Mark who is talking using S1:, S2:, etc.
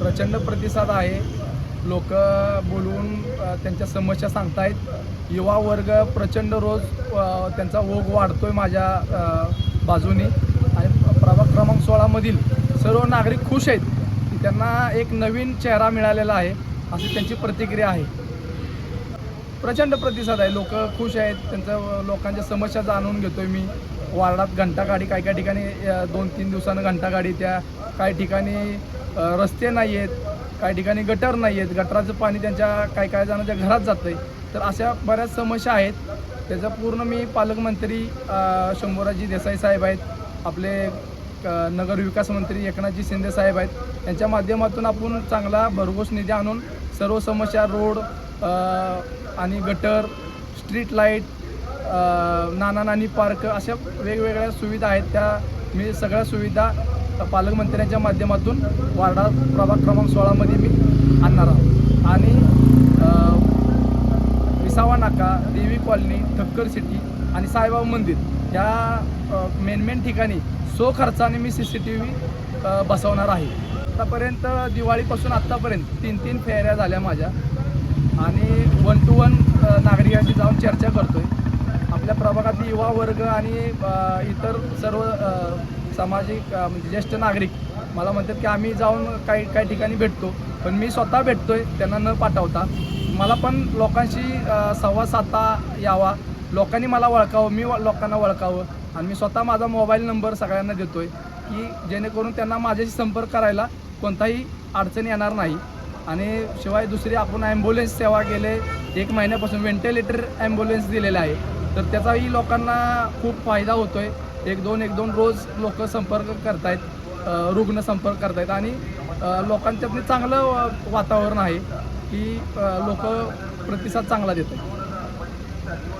S1: प्रचंड प्रतिसाद आहे. लोक बोलवून त्यांच्या समस्या सांगतायत. युवा वर्ग प्रचंड रोज त्यांचा ओघ वाढतो आहे माझ्या बाजूने बाजूनी. आणि प्रभाग क्रमांक सोळामधील सर्व नागरिक खुश आहेत की त्यांना एक नवीन चेहरा मिळालेला आहे अशी त्यांची प्रतिक्रिया आहे. प्रचंड प्रतिसाद आहे. लोक खुश आहेत. त्यांचं लोकांच्या समस्या जाणून घेतोय मी. वार्डात घंटागाडी काही काही ठिकाणी दोन तीन दिवसानं घंटागाडी त्या काही ठिकाणी रस्ते नाही आहेत काही ठिकाणी गटर नाही आहेत गटराचं पाणी त्यांच्या काही काही जणांच्या घरात जातं आहे तर अशा बऱ्याच समस्या आहेत. त्याचं पूर्ण मी पालकमंत्री शंभूराजी देसाई साहेब आहेत आपले नगरविकास नगर विकास मंत्री एकनाथजी शिंदे साहेब आहेत. यांच्या माध्यमातून आपण चांगला भरघोस निधी आणून सर्व समस्या रोड आणि gutter street light Nana Nani park अशा वेगवेगळ्या सुविधा आहेत. त्या मी सगळ्या सुविधा पालकमंत्र्यांच्या माध्यमातून वार्डा प्रभाग क्रमांक सोळामध्ये मी आणणार आहोत. आणि विसावा नाका देवी कॉलनी ठक्कर सिटी आणि साईबाबा मंदिर या मेन मेन ठिकाणी सो खर्चाने मी सी सी टी व्ही बसवणार आहे. आतापर्यंत दिवाळीपासून आत्तापर्यंत तीन तीन फेऱ्या झाल्या माझ्या. आणि वन टू वन नागरिकांशी जाऊन चर्चा करतो आहे आपल्या प्रभागातील युवा वर्ग आणि इतर सर्व सामाजिक म्हणजे ज्येष्ठ नागरिक मला म्हणतात की आम्ही जाऊन काही काही ठिकाणी भेटतो. पण मी स्वतः भेटतो आहे त्यांना न पाठवता. मला पण लोकांशी संवाद साधता यावा. लोकांनी मला ओळखावं मी व- लोकांना ओळखावं आणि मी स्वतः माझा मोबाईल नंबर सगळ्यांना देतो आहे की जेणेकरून त्यांना माझ्याशी संपर्क करायला कोणताही अडचण येणार नाही. आणि शिवाय दुसरी आपण ॲम्ब्युलन्स सेवा गेले एक महिन्यापासून व्हेंटिलेटर ॲम्ब्युलन्स दिलेला आहे. तर त्याचाही लोकांना खूप फायदा होतो आहे एक दोन एक दोन रोज लोक संपर्क करतायत रुग्ण संपर्क करतायत आणि अ, लोकांच्यातनी चांगलं वातावरण आहे की लोक प्रतिसाद चांगला देत आहेत